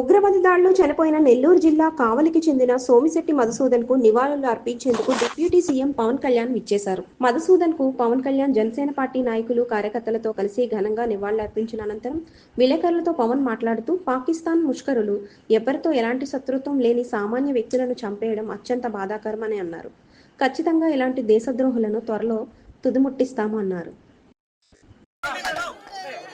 ఉగ్రవాది దాడిలో చనిపోయిన నెల్లూరు జిల్లా కావలికి చెందిన సోమిశెట్టి మధుసూదన్కు నివాళులు అర్పించేందుకు డిప్యూటీ సీఎం పవన్ కళ్యాణ్ విచ్చేశారు. మధుసూదన్కు పవన్ కళ్యాణ్ జనసేన పార్టీ నాయకులు కార్యకర్తలతో కలిసి ఘనంగా నివాళులర్పించిన అనంతరం విలేకరులతో పవన్ మాట్లాడుతూ పాకిస్తాన్ ముష్కరులు ఎవరితో ఎలాంటి శత్రుత్వం లేని సామాన్య వ్యక్తులను చంపేయడం అత్యంత బాధాకరమని అన్నారు. ఖచ్చితంగా ఇలాంటి దేశద్రోహులను త్వరలో తుదిముట్టిస్తాము అన్నారు.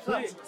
సార్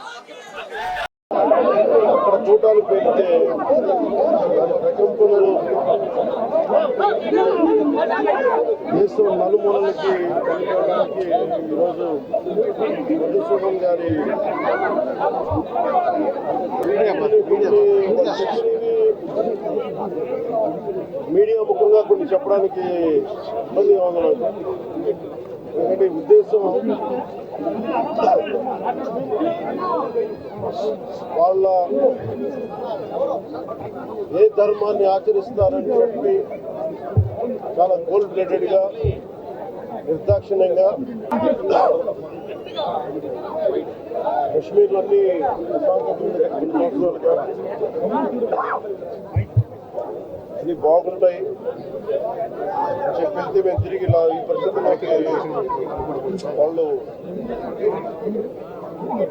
కూటాలు పెడితే దాని ప్రకంపనలు దేశం నలుమూలలకి కనుకోవడానికి ఈరోజు మధుసూదన్ గారి మీడియా ముఖంగా కొన్ని చెప్పడానికి ఇబ్బంది ఉంది ఎందుకంటే ఉద్దేశం వాళ్ళ ఏ ధర్మాన్ని ఆచరిస్తారని చెప్పి చాలా గోల్డ్ బ్లడెడ్ నిర్దాక్షిణ్యంగా కశ్మీర్లోని ఇది బాగుంటాయి అని చెప్పి మేము తిరిగి ఇలా ఈ పరిస్థితుల్లోకి వాళ్ళు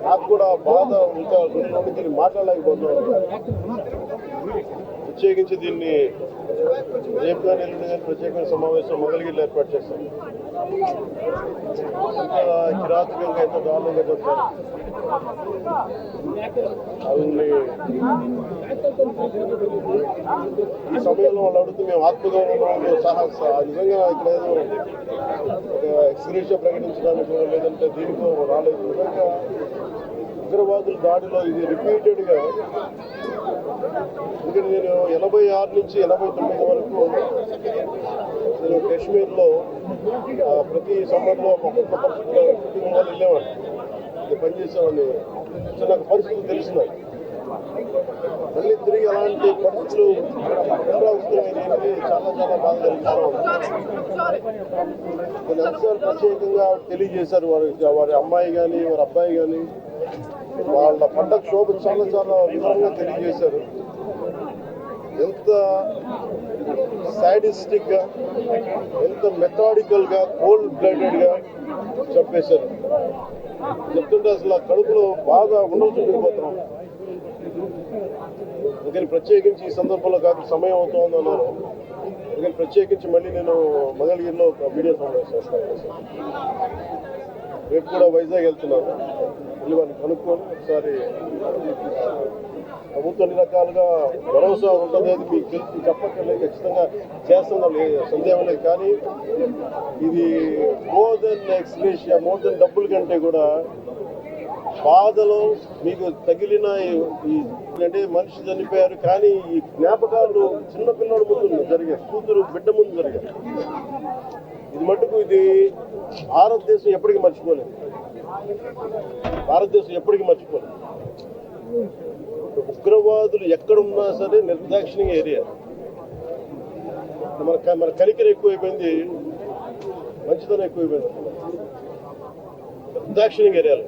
నాకు కూడా బాధ ఇంకా మాట్లాడలేకపోతున్నాను. ప్రత్యేకించి దీన్ని రేపు కానీ ఎల్లుండి కానీ ప్రత్యేకమైన సమావేశం మొదలగిల్లు ఏర్పాటు చేస్తాం ఇంకా కిరాతకంగా ఎంత దారుణంగా చెప్తారు అవి ఈ సమయంలో వాళ్ళు అడుగుతూ మేము ఆత్మగౌరవంలో సహస. నిజంగా ఇక్కడ ఏదో ఒక ఎక్స్గ్రేషియా ప్రకటించడానికి లేదంటే దీనికో రాలేదు. నిజంగా ఉగ్రవాదుల దాడిలో ఇది రిపీటెడ్గా ఇది నేను ఎనభై ఆరు నుంచి ఎనభై తొమ్మిది వరకు నేను కాశ్మీర్లో ప్రతి సమ్మర్లో ఒక్కొక్క పరిస్థితిలో కుటుంబం వెళ్ళేవాడిని నేను పనిచేసేవాడిని. సో నాకు పరిస్థితులు తెలిసినాయి. మళ్ళీ తిరిగి అలాంటి పరిస్థితులు పునరావృతమైనవి చాలా చాలా బాధ కలిగిస్తా కొన్ని అంశాలు ప్రత్యేకంగా తెలియజేశారు వారి వారి అమ్మాయి కానీ వారి అబ్బాయి కానీ వాళ్ళ పండగ శోభ చాలా చాలా వివరంగా తెలియజేశారు. ఎంత సాడిస్టిక్గా ఎంత మెథాడికల్గా కోల్డ్ బ్లడెడ్గా చెప్పేశారు. చెప్తుంటే అసలు ఆ కడుపులో బాగా ఉండలు అందుకని ప్రత్యేకించి ఈ సందర్భంలో కాదు సమయం అవుతోంది అన్నారు. అందుకని ప్రత్యేకించి మళ్ళీ నేను మంగళగిరిలో ఒక వీడియో సమావేశం చేస్తాను. రేపు కూడా వైజాగ్ వెళ్తున్నాను. వెళ్ళి కనుక్కొని ఒకసారి ప్రభుత్వం అన్ని రకాలుగా భరోసా ఉంటుంది అది మీకు తెలిసి చెప్పక్కర్లేదు ఖచ్చితంగా చేస్తున్నాం సందేహం లేదు. కానీ ఇది more than ex gratia more than డబ్బుల కంటే కూడా బాధలో మీకు తగిలిన ఈ- అంటే మనిషి చనిపోయారు కానీ ఈ జ్ఞాపకాలు చిన్నపిల్లల ముందు జరిగాయి కూతురు బిడ్డ ముందు జరిగాయి. ఇది మటుకు ఇది భారతదేశం ఎప్పటికీ మర్చిపోలేదు. భారతదేశం ఎప్పటికీ మర్చిపోలేదు. ఉగ్రవాదులు ఎక్కడున్నా సరే నిర్దాక్షిణ్య ఏరియా మన మన కనికర ఎక్కువైపోయింది మంచితనం ఎక్కువైపోయింది. నిర్దాక్షిణ్య ఏరియాలో